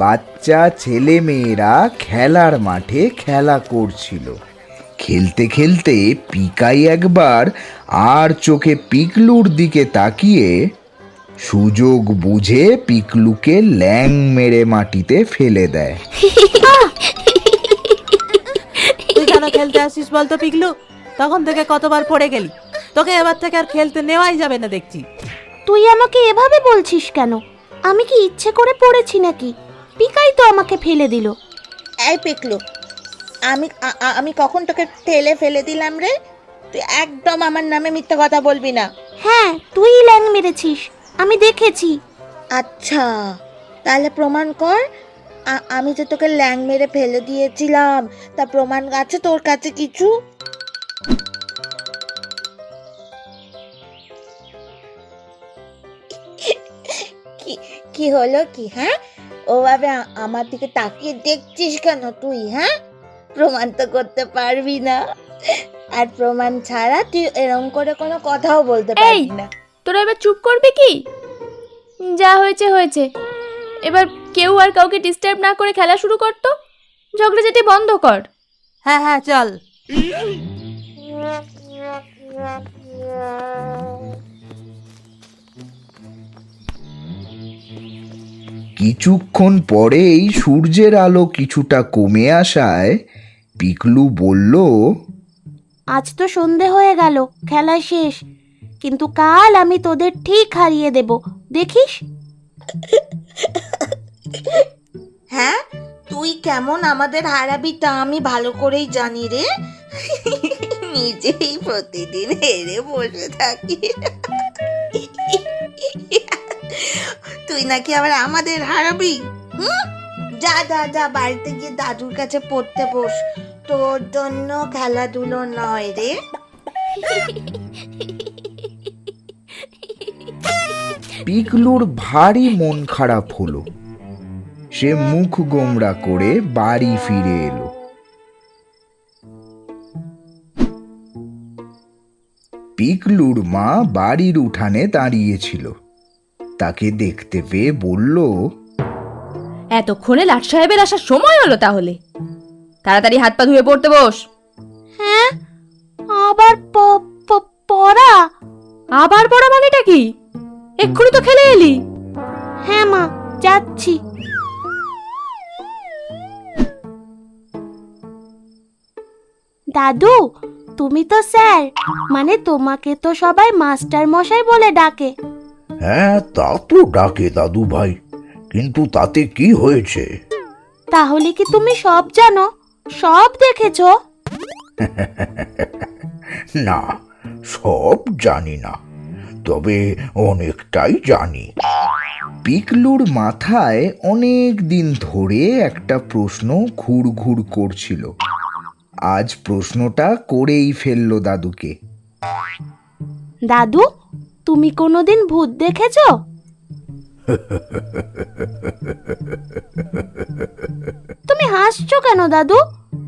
বাচ্চা ছেলে মেয়েরা খেলার মাঠে খেলা করছিল। খেলতে খেলতে পিকাই একবার আর চোখে পিকলুর দিকে তাকিয়ে সুযোগ বুঝে পিকলুকে ল্যাং মেরে মাটিতে ফেলে দেয়। তুই কেন খেলতে আসিস বলতো পিগলু তখন থেকে কতবার পড়ে গেলি। তোকে এবার থেকে আর খেলতে নেওয়াই যাবে না দেখছি। তুই আমাকে এভাবে বলছিস কেন? আমি কি ইচ্ছে করে পড়েছি নাকি? পিকাই তো আমাকে ফেলে দিল। এই পিকলু আমি আমি কখন তোকে ঠেলে ফেলে দিলাম রে? তুই একদম আমার নামে মিথ্যা কথা বলবি না। হ্যাঁ তুই ল্যাং মেরেছিস আমি দেখেছি। আচ্ছা তাহলে প্রমাণ কর আমি যে তোকে ল্যাং মেরে ফেলে দিয়েছিলাম তা প্রমাণ আছে তোর কাছে কিছু? কি হলো কি হ্যাঁ? ওভাবে আমার দিকে তাকিয়ে দেখছিস কেন তুই হ্যাঁ? প্রমাণ তো করতে পারবি না। আর প্রমাণ ছাড়া তুই এরকম করে কোনো কথাও বলতে পারবি না। তোরা এবার চুপ করবি কি? যা হয়েছে হয়েছে। এবার কেউ আর কাউকে ডিস্টার্ব না করে খেলা শুরু করতো ঝগড়াঝাটি বন্ধ কর। হ্যাঁ হ্যাঁ চল। কিছুক্ষণ পরেই সূর্যের আলো কিছুটা কমে আসায় পিকলু বলল আজ তো সন্ধে হয়ে গেল খেলা শেষ। কিন্তু কাল আমি তোদের ঠিক হারিয়ে দেব দেখিস? হ্যাঁ তুই কেমন আমাদের হারাবি তা আমি ভালো করেই জানি রে। নিজেই প্রতিদিন হেরে বসে থাকি তুই নাকি আবার আমাদের হারাবি? হুম? যা যা যা, বাড়িতে গিয়ে দাদুর কাছে পড়তে বস। তোর জন্য খেলাধুলো নয় রে। পিকলুর ভারী মন খারাপ হলো। সে মুখ গোমড়া করে বাড়ি ফিরে এলো। পিকলুর মা বাড়ির উঠানে দাঁড়িয়েছিল। তাকে দেখতে পেয়ে বলল এতক্ষণে লাট সাহেবের আসার সময় হলো তাহলে। তাড়াতাড়ি হাত পা ধুয়ে পড়তে বস। হ্যাঁ? আবার পড়া? আবার পড়া মানেটা কি? এক্ষুনি তো খেলে এলি। হ্যাঁ মা যাচ্ছি। দাদু তুমি তো স্যার মানে তোমাকে তো সবাই মাস্টার মশাই বলে ডাকে। হ্যাঁ তা তো ডাকে দাদু ভাই কিন্তু তাতে কি হয়েছে? তাহলে কি তুমি সব জানো? সব দেখেছ? না সব জানি না তবে অনেকটাই জানি। পিকলুর মাথায় অনেক দিন ধরে একটা প্রশ্ন ঘুরঘুর করছিল। আজ প্রশ্নটা করেই ফেলল দাদুকে। দাদু তুমি কোনোদিন ভূত দেখেছ? তুমি হাসছো কেন, দাদু?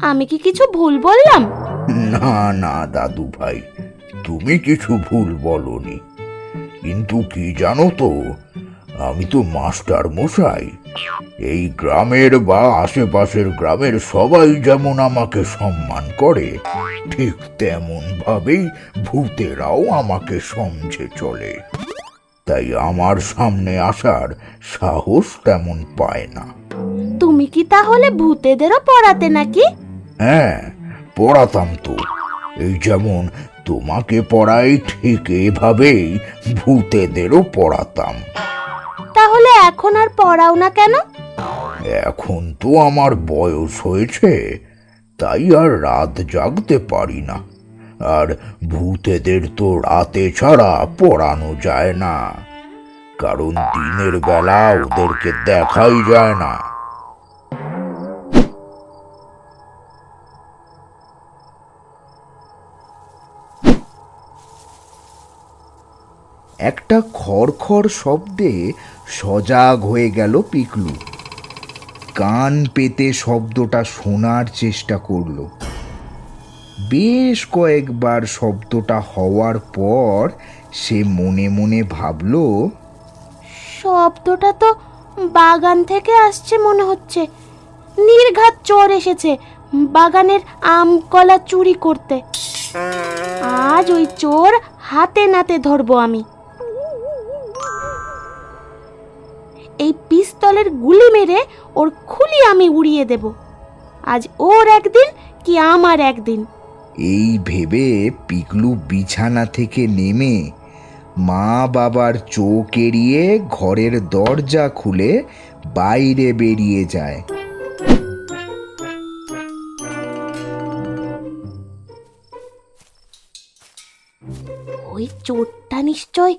আমি কি কিছু ভুল বললাম? না না, দাদু ভাই, তুমি কিছু ভুল বলনি। কিন্তু কি জানো তো আমি তো মাস্টার মশাই। এই গ্রামের বা আশেপাশের গ্রামের সবাই যেমন আমাকে সম্মান করে ঠিক তেমন ভাবেই ভূতেরাও আমাকে সমঝে চলে। তাই আমার সামনে আসার সাহস তেমন পায় না। তুমি কি তাহলে ভূতেদেরও পড়াতে নাকি? হ্যাঁ পড়াতাম তো। এই যেমন তোমাকে পড়াই ঠিক এভাবেই ভূতেদেরও পড়াতাম। তাহলে এখন আর পড়াও না কেন? এখন তো আমার বয়স হয়েছে, তাই আর রাত জাগতে পারি না। আর ভূতেদের তো রাতে ছাড়া পড়ানো যায় না। কারণ দিনের বেলা ওদেরকে দেখাই যায় না। একটা খড়খড় শব্দে সজাগ হয়ে গেল পিকলু। কান পেতে শব্দটা শোনার চেষ্টা করল। বেশ কয়েকবার শব্দটা হওয়ার পর সে মনে মনে ভাবলো, শব্দটা তো বাগান থেকে আসছে মনে হচ্ছে। নির্ঘাত চোর এসেছে বাগানের আম কলা চুরি করতে। আজ ওই চোর হাতে নাতে ধরবো আমি। এই পিস্তলের গুলি মেরে ওর খুলি আমি উড়িয়ে দেব। আজ ওর একদিন কি আমার একদিন। এই ভেবে পিকলু বিছানা থেকে নেমে মা বাবার চোখ এড়িয়ে ঘরের দরজা খুলে বাইরে বেরিয়ে যায়। ওই চোরটা নিশ্চয়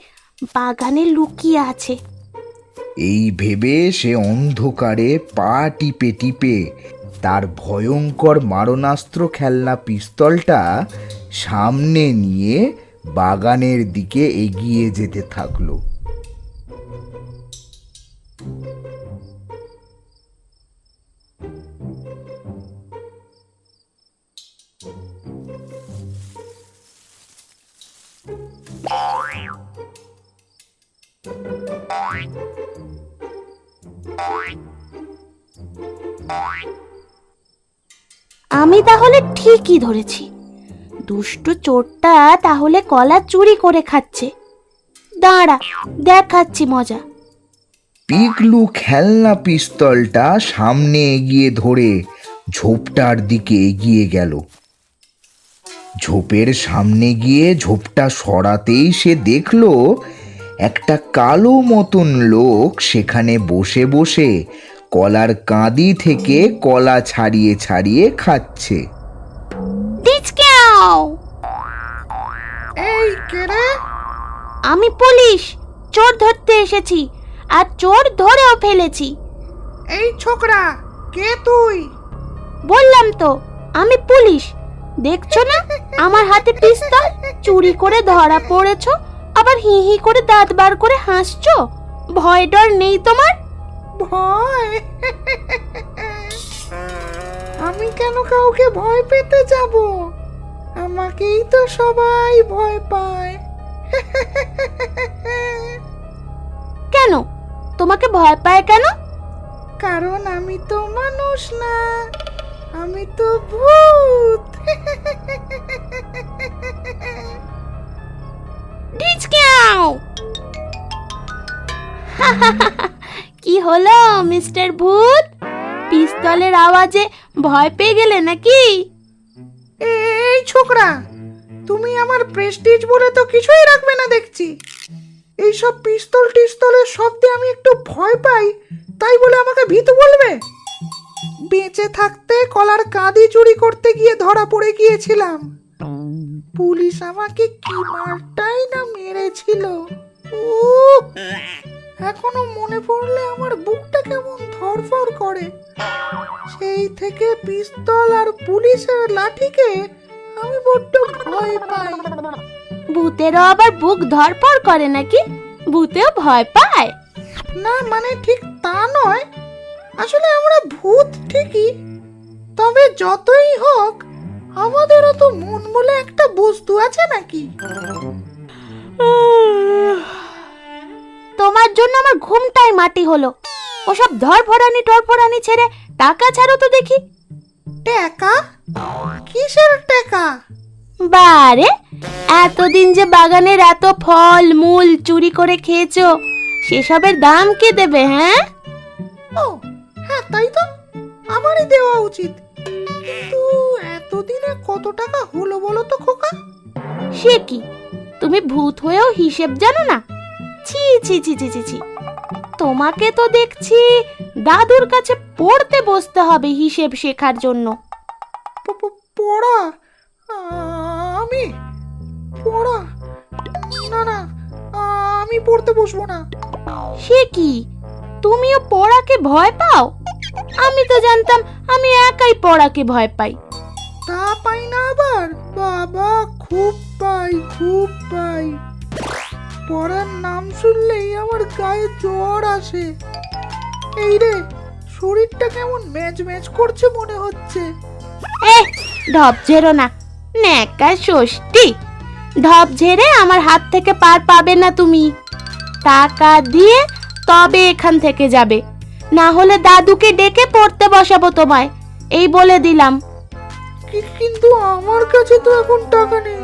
বাগানে লুকিয়ে আছে। এই ভেবে সে অন্ধকারে পা টিপে টিপে তার ভয়ঙ্কর মারণাস্ত্র খেলনা পিস্তলটা সামনে নিয়ে বাগানের দিকে এগিয়ে যেতে থাকল। আমি তাহলে ঠিকই ধরেছি। দুষ্ট চোরটা তাহলে কলা চুরি করে খাচ্ছে। দাঁড়া, দেখাচ্ছি মজা। পিকলু খেলনা পিস্তলটা সামনে এগিয়ে ধরে ঝোপটার দিকে এগিয়ে গেল। ঝোপের সামনে গিয়ে ঝোপটা সরাতেই সে দেখল একটা কালো মতন লোক সেখানে বসে বসে কলার কাঁদি থেকে কলা ছাড়িয়ে ছাড়িয়ে খাচ্ছে। এই কেড়ে আমি পুলিশ চোর ধরতে এসেছি আর চোর ধরেও ফেলেছি। এই ছোকরা কে তুই? বললাম তো আমি পুলিশ। দেখছ না? আমার হাতে পিস্তল চুরি করে ধরা পড়েছো আবার হি হি করে দাঁত বার করে হাসছো? ভয় ডর নেই তোমার? ভয়। আমি কেন কাউকে ভয় পেতে যাব? আমাকেই তো সবাই ভয় পায়। কেন? তোমাকে ভয় পায় কেন? কারণ আমি তো মানুষ না আমি তো ভূত। ডিচকাও! কি হলো, মিস্টার ভূত? পিস্তলের আওয়াজে ভয় পেয়ে গেলে নাকি? এই ছোকরা, তুমি আমার প্রেস্টিজ বলে তো কিছুই রাখবে না দেখছি। এইসব পিস্তল টিস্তলের শব্দে আমি একটু ভয় পাই, তাই বলে আমাকে ভীতু বলবে? বেঁচে থাকতে কলার কাঁদি চুরি করতে গিয়ে ধরা পড়ে গিয়েছিলাম। পুলিশ আমাকে কি মারটাই না মেরেছিল? উফ! এখনও মনে পড়লে আমার বুকটা কেমন ধরফর করে। সেই থেকে পিস্তল আর পুলিশের লাঠিকে আমি বড্ড ভয় পাই। ভূতেরও আবার বুক ধরপড় করে নাকি? ভূতেও ভয় পায়? না মানে ঠিক তা নয়। আসলে আমরা ভূত ঠিকই। তবে যতই হোক আমাদেরও তো মন বলে একটা বস্তু আছে নাকি? তোমার জন্য আমার ঘুমটাই মাটি হলো। ওসব ধরফরানি টরফরানি ছেড়ে টাকা ছাড়ো তো দেখি। টেকা? কিসের টেকা? বারে এতদিন যে বাগানের এত ফল মূল চুরি করে খেয়েছো সেসবের দাম কে দেবে হ্যাঁ? ও হ্যাঁ তাই তো। আমারই দেওয়া উচিত। কিন্তু এতদিনে কত টাকা হলো বলো তো খোকা? সে কি? তুমি ভূত হয়েও হিসেব জানো না? ছি ছি ছি ছি ছি ছি। তোমাকে তো দেখছি দাদুর কাছে পড়তে বসতে হবে হিসেব শেখার জন্য। পড়া? আমি? পড়া? না না আমি পড়তে বসবো না। সে কি? তুমিও পড়াকে ভয় পাও? আমি তো জানতাম আমি একাই পড়াকে ভয় পাই। তা পাই না আবার? বাবা খুব পাই খুব পাই। পড়ার নাম শুনলেই আমার গায়ে জ্বর আসে। এই রে শরীরটা কেমন ম্যাচ ম্যাচ করছে মনে হচ্ছে। এ ঢপ ঝেরো না ন্যাকা ষষ্ঠী। ঢপ ঝেড়ে আমার হাত থেকে পার পাবে না তুমি। টাকা দিয়ে তবে এখান থেকে যাবে। না হলে দাদুকে ডেকে পড়তে বসাবো তোমায় এই বলে দিলাম। কিন্তু আমার কাছে তো এখন টাকা নেই।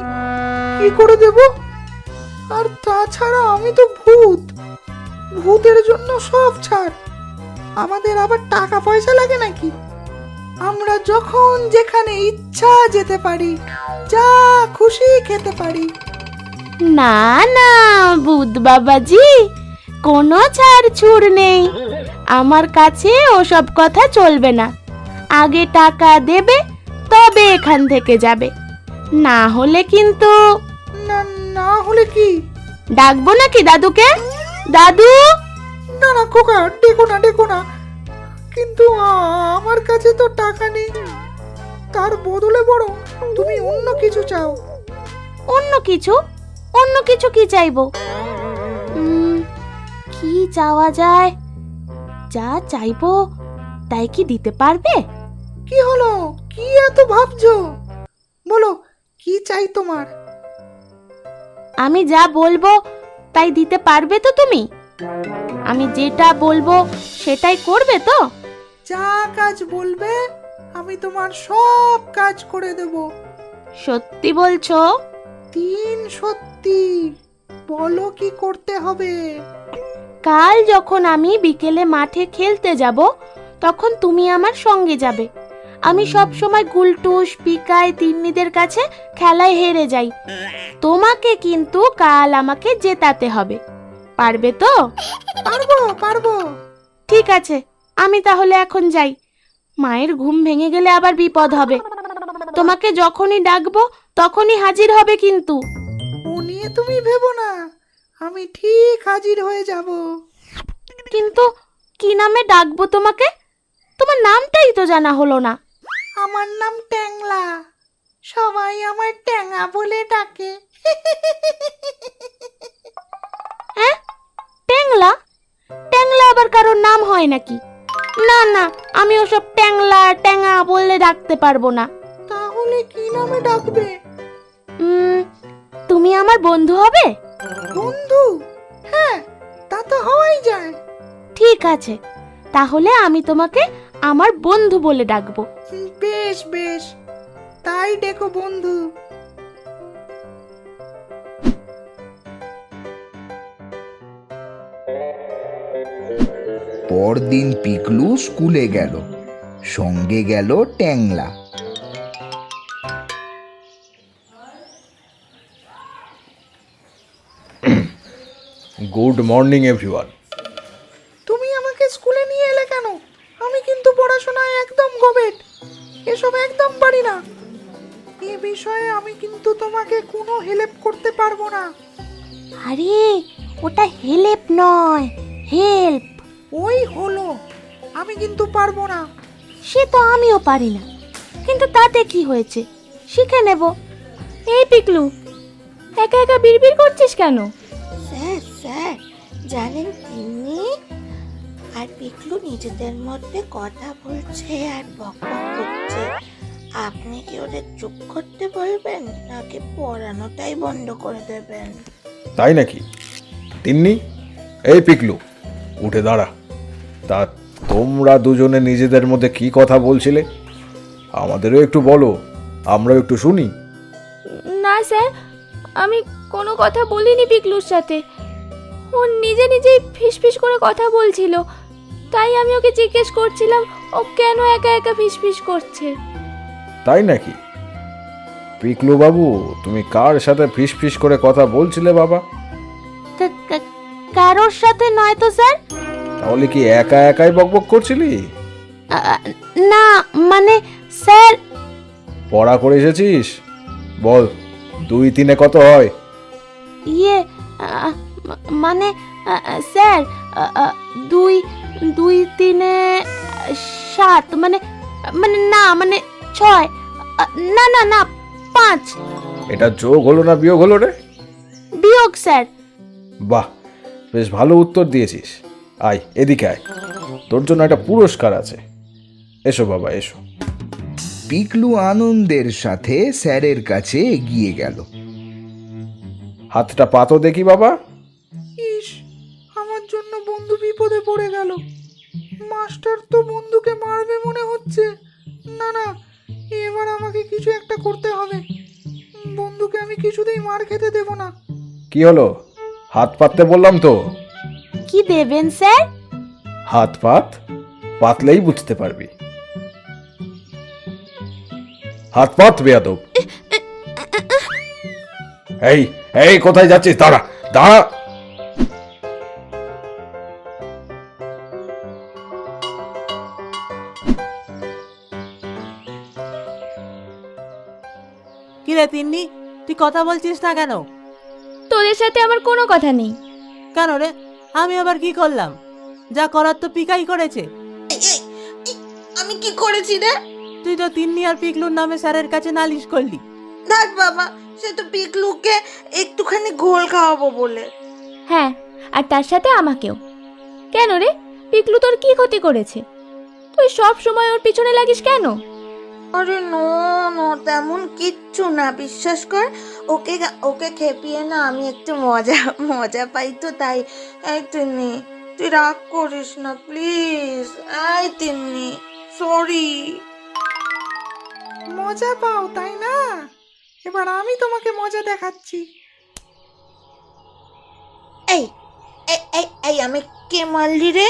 কি করে দেব? আর তাছাড়া আমি তো ভূত। ভূতের জন্য সব ছাড়। আমাদের আবার টাকা পয়সা লাগে নাকি? আমরা যখন যেখানে ইচ্ছা যেতে পারি, যা খুশি খেতে পারি। না না বুধ বাবাজি, কোনো ছাড় ছুড় নেই। আমার কাছে ওসব কথা চলবে না। আগে টাকা দেবে, তবে এখান থেকে যাবে। না হলে কিন্তু না হলে কি? ডাকবো নাকি দাদুকে? দাদু? না না খোকা ডেকো না ডেকো না। কিন্তু আমার কাছে তো টাকা নেই। তার বদলে বড় তুমি অন্য কিছু চাও। অন্য কিছু? অন্য কিছু কি চাইব? কি চাওয়া যায়? যা চাইব তাই কি দিতে পারবে? কি হলো? কি এত ভাবছ? বলো কি চাই তোমার? আমি যা বলব তাই দিতে পারবে তো তুমি? আমি যেটা বলব সেটাই করবে তো? যা কাজ বলবে আমি তোমার সব কাজ করে দেব। সত্যি বলছো? তিন সত্যি বলো কি করতে হবে? কাল যখন আমি বিকেলে মাঠে খেলতে যাব তখন তুমি আমার সঙ্গে যাবে। আমি সব সময় গুলটুস পিকায় তিন্নিদের কাছে খেলায় হেরে যাই। তোমাকে কিন্তু কাল আমাকে জেতাতে হবে। পারবে তো? পারব পারব। ঠিক আছে আমি তাহলে এখন যাই। মায়ের ঘুম ভেঙে গেলে আবার বিপদ হবে। তোমাকে যখনই ডাকবো তখনই হাজির হবে কিন্তু। ও নিয়ে তুমি ভেবো না আমি ঠিক হাজির হয়ে যাব। কিন্তু কি নামে ডাকবো তোমাকে? তোমার নামটাই তো জানা হলো না। আমার নাম ট্যাংলা। সবাই আমার ট্যাঙা বলে ডাকে। হ্যাঁ? ট্যাংলা? ট্যাংলা আবার কারোর নাম হয় নাকি? না না আমি ওসব ট্যাংলা ট্যাঙা বললে ডাকতে পারব না। তাহলে কি নামে ডাকবে? তুমি আমার বন্ধু হবে? বন্ধু? হ্যাঁ তা তো হওয়াই যায়। ঠিক আছে তাহলে আমি তোমাকে আমার বন্ধু বলে ডাকবো। বেশ বেশ। তাই ডেকো বন্ধু। পরদিন পিকলু স্কুলে গেল। সঙ্গে গেল ট্যাংলা। Good morning everyone. তুমি আমাকে স্কুলে নিয়ে এলে কেন? আমি কিন্তু পড়াশোনায় একদম গোবেট। এসব একদম পারি না। এ বিষয়ে আমি কিন্তু তোমাকে কোনো হেল্প করতে পারব না। আরে ওটা হেল্প নয় হেল্প ওই হলো আমি কিন্তু পারব না। সে তো আমিও পারি না। কিন্তু তাতে কি হয়েছে? শিখে নেব। এই পিকলু একা একা বিড়বিড় করছিস কেন? স্যার স্যার জানেন তিনি আর পিকলু নিজেদের মধ্যে কথা বলছে আর বক বক করছে। আপনি কি ওদের চুপ করতে বলবেন নাকি পড়ানোটাই বন্ধ করে দেবেন? তাই নাকি? তিন্নি এই পিকলু উঠে দাঁড়া। তা তোমরা দুজনে নিজেদের মধ্যে কি কথা বলছিলে? আমাদেরও একটু বলো আমরাও একটু শুনি। না স্যার আমি কোনো কথা বলিনি পিকলুর সাথে। ও নিজে নিজেই ফিসফিস করে কথা বলছিল। তাই আমি ওকে জিজ্ঞেস করছিলাম ও কেন একা একা ফিসফিস করছে? তাই নাকি? পিকলু বাবু তুমি কার সাথে ফিস ফিস করে কথা বলছিলে বাবা? কা- কারোর সাথে নয় তো স্যার। তাহলে কি একা একাই বকবক করছিলি? আ- আ, না মানে স্যার। পড়া করে এসেছিস? বল দুই তিনে কত হয়? ইয়ে আ, মা- মানে আ, আ, স্যার আ, আ, দুই দুই তিনে সাত মানে মানে না মানে ছয় না না না পাঁচ। এটা যোগ হলো না বিয়োগ হলো রে? বিয়োগ স্যার। বাহ বেশ ভালো উত্তর দিয়েছিস। আয় এদিকে আয়। তোর জন্য একটা পুরস্কার আছে। এসো বাবা এসো। পিকলু আনন্দের সাথে স্যারের কাছে এগিয়ে গেল। হাতটা পাতো দেখি বাবা। পড়ে গেল। মাস্টার তো বন্ধুকে মারবে মনে হচ্ছে। না না এবার আমাকে কিছু একটা করতে হবে। বন্ধুকে আমি কিছুতেই মার খেতে দেব না। কি হলো? হাত পাততে বললাম তো। কি দেবেন স্যার? হাত পাত? পাতলেই বুঝতে পারবি। হাত পাত বেয়াদব। এই এই কোথায় যাচ্ছিস? দাঁড়া দাঁড়া। কি রে তিন্নি? তুই কথা বলছিস না কেন? তোদের সাথে আমার কোনো কথা নেই। কেন রে? আমি আবার কি করলাম? যা করার তো পিকাই করেছে। আমি কি করেছি রে? তুই তো তিন্নি আর পিকলুর নামে স্যারের কাছে নালিশ করলি। দেখ বাবা সে তো পিকলুকে একটুখানি ঘোল খাওয়াবো বলে। হ্যাঁ আর তার সাথে আমাকেও। কেন রে? পিকলু তোর কি ক্ষতি করেছে? তুই সব সময় ওর পিছনে লাগিস কেন? আরে নো নো তেমন কিচ্ছু না বিশ্বাস কর। ওকে ওকে খেপিয়ে না আমি একটু মজা মজা পাই তো তাই। এই তিন্নি তুই রাগ করিস না প্লিজ। এই তিন্নি সরি। মজা পাও তাই না? এবার আমি তোমাকে মজা দেখাচ্ছি। এই এই এই এই আমি কে মারলি রে?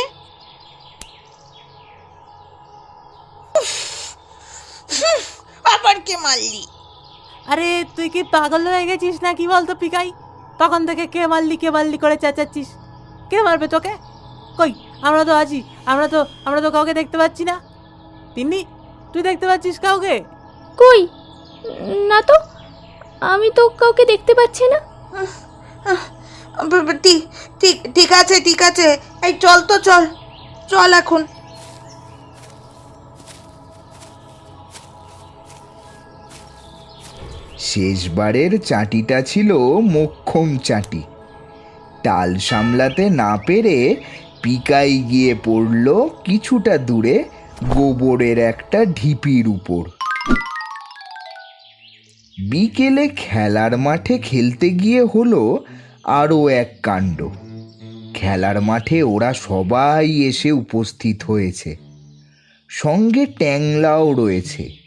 আবার কে মারলি? আরে তুই কি পাগল হয়ে গেছিস না কি বলতো পিকাই? তখন থেকে কে মারলি কে মারলি করে চেঁচাচ্ছিস? কে মারবে তোকে? কই আমরা তো আছি আমরা তো আমরা তো কাউকে দেখতে পাচ্ছি না। তিন্নি তুই দেখতে পাচ্ছিস কাউকে? কই? না তো আমি তো কাউকে দেখতে পাচ্ছি না। ঠিক ঠিক আছে ঠিক আছে। এই চল তো চল। চল এখন। শেষবারের চাটিটা ছিল মোক্ষম চাটি। টাল সামলাতে না পেরে পিকাই গিয়ে পড়ল কিছুটা দূরে গোবরের একটা ঢিপির উপর। বিকেলে খেলার মাঠে খেলতে গিয়ে হলো আরও এক কাণ্ড। খেলার মাঠে ওরা সবাই এসে উপস্থিত হয়েছে। সঙ্গে ট্যাংলাও রয়েছে।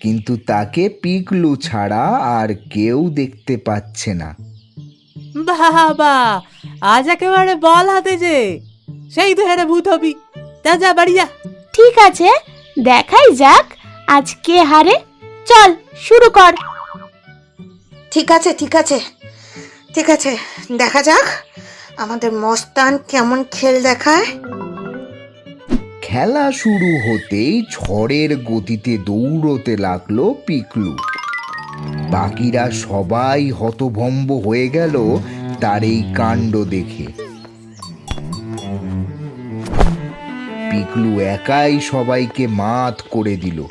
কিন্তু তাকে পিকলু ছাড়া আর কেউ দেখতে পাচ্ছে না। বাবা আজ একেবারে বল হাতে যে সেই তো হেরে ভূত হবি। যা যা বাড়ি যা। ঠিক আছে দেখাই যাক আজ কে হারে। চল শুরু কর। ঠিক আছে ঠিক আছে ঠিক আছে দেখা যাক। আমাদের মস্তান কেমন খেল দেখায়। খেলা শুরু হতেই ঝড়ের গতিতে দৌড়তে লাগল পিকলু। বাকিরা সবাই হতভম্ব হয়ে গেল তার এই কাণ্ড দেখে। পিকলু একাই সবাইকে মাত করে দিল।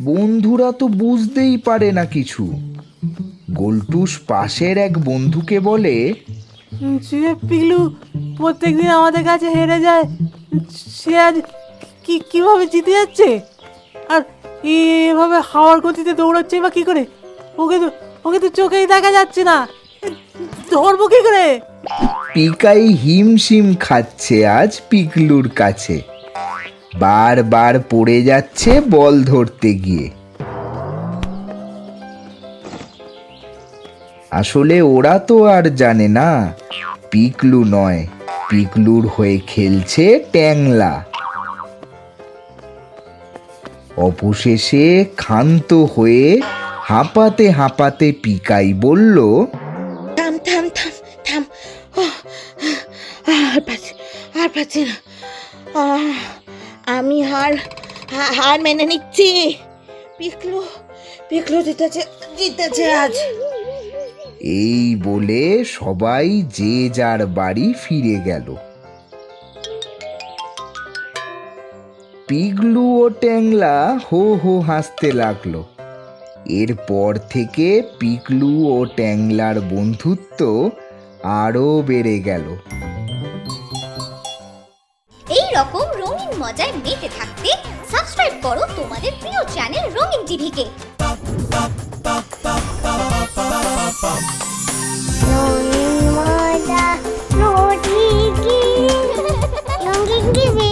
বন্ধুরা তো বুঝতেই পারে না কিছু। গোলটুস পাশের এক বন্ধুকে বলে সে প্রত্যেকদিন আমাদের কাছে হেরে যায়। সে আজ কি, কীভাবে জিতে যাচ্ছে? আর এভাবে হাওয়ার গতিতে দৌড়াচ্ছে বা কি করে? ওকে তো ওকে তো চোখেই দেখা যাচ্ছে না। ধরবো কি করে? পিকাই হিমশিম খাচ্ছে আজ পিকলুর কাছে। বারবার পড়ে যাচ্ছে বল ধরতে গিয়ে। আসলে ওরা তো আর জানে না, পিকলু নয়। পিকলুর হয়ে খেলছে ট্যাংলা। অবশেষে ক্ষান্ত হয়ে হাঁপাতে হাঁপাতে পিকাই বলল, থাম থাম থাম থাম। আর পাচ্ছি আর পাচ্ছি না। আমি হার হার মেনে নিচ্ছি। পিকলু পিকলু জিতেছে জিতেছে আজ। এই বলে সবাই যে যার বাড়ি ফিরে গেল। পিগলু ও ট্যাংলা হো হো হাসতে লাগল। এরপর থেকে পিকলু ও ট্যাংলার বন্ধুত্ব আরও বেড়ে গেল। এই রকম রঙিন মজায় মেতে থাকতে সাবস্ক্রাইব করো তোমাদের প্রিয় চ্যানেল রঙিন টিভিকে। pam. Nongi moda, nongi gi, nongi.